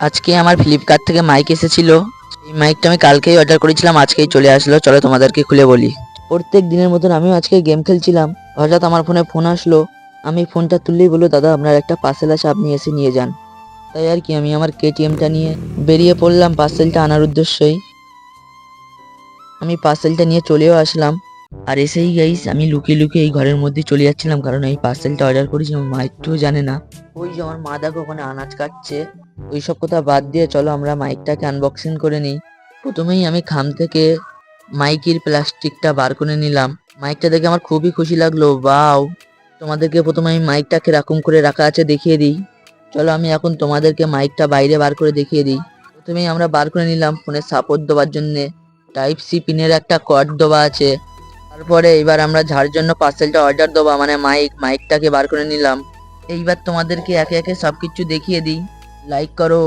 আজকে আমার ফ্লিপকার্ট থেকে মাইক এসেছিল। এই মাইকটা আমি কালকেই অর্ডার করেছিলাম, আজকেই চলে আসলো। চলো তোমাদেরকে খুলে বলি। প্রত্যেক দিনের মতন আমিও আজকে গেম খেলছিলাম। হঠাৎ আমার ফোনে ফোন আসলো। আমি ফোনটা তুললেই বলল, দাদা, আপনার একটা পার্সেল আছে, আপনি এসে নিয়ে যান। তাই আর কি, আমি আমার কেটিএমটা নিয়ে বেরিয়ে পড়লাম পার্সেলটা আনার উদ্দেশ্যই। আমি পার্সেলটা নিয়ে চলেও আসলাম। আর এসেই গাইস আমি লুকিয়ে লুকিয়ে এই ঘরের মধ্যে চলে যাচ্ছিলাম। কারণ এই পার্সেলটা অর্ডার করেছি, আমার মা একটুও জানে না। ওই যে আমার মা দেখো, ওখানে আনাজ কাটছে। ওইসব কথা বাদ দিয়ে চলো আমরা মাইকটাকে আনবক্সিং করে নিই। প্রথমেই আমি খাম থেকে মাইকের প্লাস্টিকটা বার করে নিলাম। মাইকটা দেখে আমার খুবই খুশি লাগল বাও তোমাদেরকে প্রথমে আমি মাইকটা কীরকম করে রাখা আছে দেখিয়ে দিই। চলো আমি এখন তোমাদেরকে মাইকটা বাইরে বার করে দেখিয়ে দিই। প্রথমেই আমরা বার করে নিলাম ফোনে সাপোর্ট দেওয়ার জন্যে। টাইপ সি পিনের একটা কর্ড দেওয়া আছে। তারপরে এবার আমরা যার জন্য পার্সেলটা অর্ডার দেবো মানে মাইক, মাইকটাকে বার করে নিলাম। এইবার তোমাদেরকে একে একে সব কিছু দেখিয়ে দিই। লাইক করো